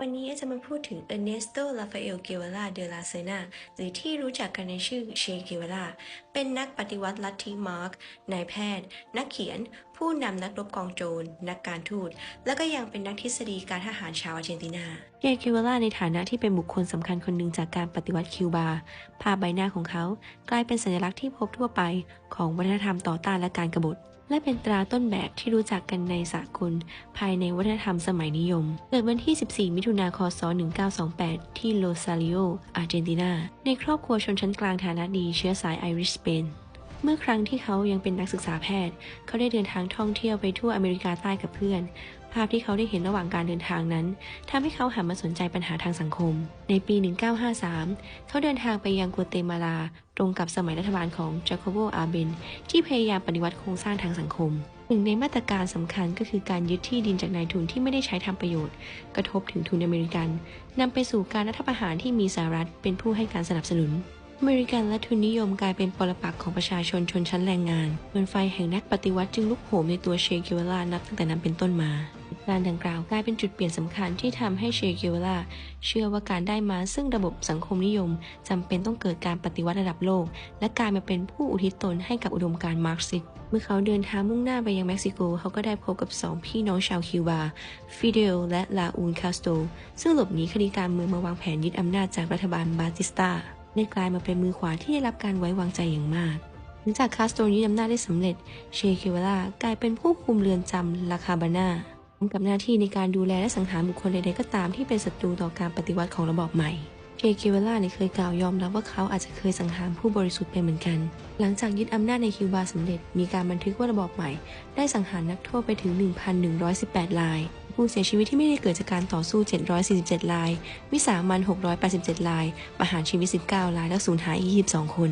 วันนี้จะมาพูดถึงเอ r ร์เนสโตลาฟาเอลเกวลาเดลาเซนาหรือที่รู้จักกันในชื่อเชเกวลา เป็นนักปฏิวัติลัทธิมาร์กนายแพทย์ นักเขียน ผู้นำนักรบกองโจร นักการทูต และก็ยังเป็นนักทฤษฎีการทหารชาวอาร์เจนตินา เชเกวลาในฐานะที่เป็นบุคคลสำคัญคนหนึ่งจากการปฏิวัติคิวบา ภาพใบหน้าของเขา กลายเป็นสัญลักษณ์ที่พบทั่วไปของวัฒนธรรมต่อต้านและการกบฏ และเป็นตราต้นแบบที่รู้จักกันในสากลภายในวัฒนธรรมสมัยนิยม เกิดวันที่ 14 มิถุนาคศ 1928 ที่โลซาริโอ อาร์เจนตินา ในครอบครัวชนชั้นกลางฐานะดีเชื้อสายไอริชสเปนเมื่อครั้งที่เขายังเป็นนักศึกษาแพทย์ เขาได้เดินทางท่องเที่ยวไปทั่วอเมริกาใต้กับเพื่อน ภาพที่เขาได้เห็นระหว่างการเดินทางนั้นทำให้เขาหันมาสนใจปัญหาทางสังคม ในปี 1953 เขาเดินทางไปยังกัวเตมาลา ตรงกับสมัยรัฐบาลของจาโคโบอาเบนที่พยายามปฏิวัติโครงสร้างทางสังคมหนึ่งในมาตรการสำคัญก็คือการยึดที่ดินจากนายทุนที่ไม่ได้ใช้ทำประโยชน์ กระทบถึงทุนอเมริกันนำไปสู่การรัฐประหารที่มีสหรัฐเป็นผู้ให้การสนับสนุนอเมริกันและทุนนิยมกลายเป็นปรปักษ์ของประชาชนชนชั้นแรงงานเหมือนไฟแห่งนักปฏิวัติจึงลุกโหมในตัวเชเกวาลานับตั้งแต่นั้นเป็นต้นมา การดังกล่าวกลายเป็นจุดเปลี่ยนสำคัญที่ทำให้เชเกวาลาเชื่อว่าการได้มาซึ่งระบบสังคมนิยมจำเป็นต้องเกิดการปฏิวัติระดับโลก และกลายมาเป็นผู้อุทิศตนให้กับอุดมการ์มาร์กซิสเมื่อเขาเดินทางมุ่งหน้าไปยังเม็กซิโก เขาก็ได้พบกับสองพี่น้องชาวคิวบา ฟิเดลและลาอูนคาสโต ซึ่งหลบหนีคดีการเมืองมาวางแผนยึดอำนาจจากรัฐบาลบาติสตาได้กลายมาเป็นมือขวาที่ได้รับการไว้วางใจอย่างมากหลังจากคาสโตรยึดอำนาจได้สำเร็จ เชเกวาลากลายเป็นผู้คุมเรือนจำลาคาบานา กับหน้าที่ในการดูแลและสังหารบุคคลใดๆก็ตามที่เป็นศัตรูต่อการปฏิวัติของระบอบใหม่เชเกวลาเนี่ยเคยกล่าวยอมรับว่าเขาอาจจะเคยสังหารผู้บริสุทธิ์ไปเหมือนกัน หลังจากยึดอำนาจในคิวบาสำเร็จ มีการบันทึกว่าระบอบใหม่ ได้สังหารนักโทษไปถึง 1,118 ราย ผู้เสียชีวิตที่ไม่ได้เกิดจากการต่อสู้ 747 ราย วิสามัน 687 ราย ประหารชีวิต 19 ราย และสูญหายอีก22 คน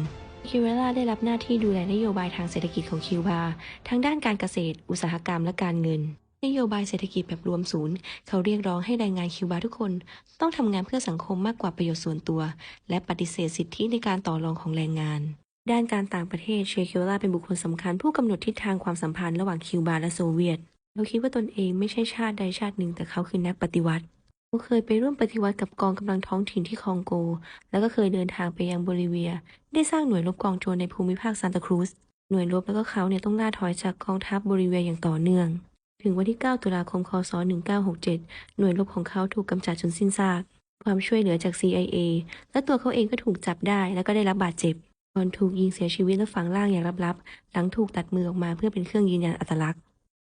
คิวเวล่าได้รับหน้าที่ดูแลนโยบายทางเศรษฐกิจของคิวบาทั้งด้านการเกษตร อุตสาหกรรมและการเงิน นโยบายเศรษฐกิจแบบรวมศูนย์ เขาเรียกร้องให้แรงงานคิวบาทุกคน ต้องทำงานเพื่อสังคมมากกว่าประโยชน์ส่วนตัว และปฏิเสธสิทธิในการต่อรองของแรงงาน ด้านการต่างประเทศเชคิวลาเป็นบุคคลสำคัญผู้กำหนดทิศทางความสัมพันธ์ระหว่างคิวบาและโซเวียตเขาคิดว่าตนเองไม่ใช่ชาติใดชาติหนึ่งแต่เขาคือนักปฏิวัติเขาเคยไปร่วมปฏิวัติกับกองกำลังท้องถิ่นที่คองโก แล้วก็เคยเดินทางไปยังโบลิเวีย ได้สร้างหน่วยรบกองโจรในภูมิภาคซานตาครูซหน่วยรบแล้วก็เขาเนี่ยต้องล่าถอยจากกองทัพโบลิเวียอย่างต่อเนื่อง ถึงวันที่ 9 ตุลาคม คศ 1967 หน่วยรบของเขาถูกกำจัดจนสิ้นซาก ความช่วยเหลือจาก CIA และตัวเขาเองก็ถูกจับได้และก็ได้รับบาดเจ็บก่อนถูกยิงเสียชีวิตและฝังร่างอย่างลับๆ หลังถูกตัดมือออกมาเพื่อเป็นเครื่องยืนยันอัตลักษณ์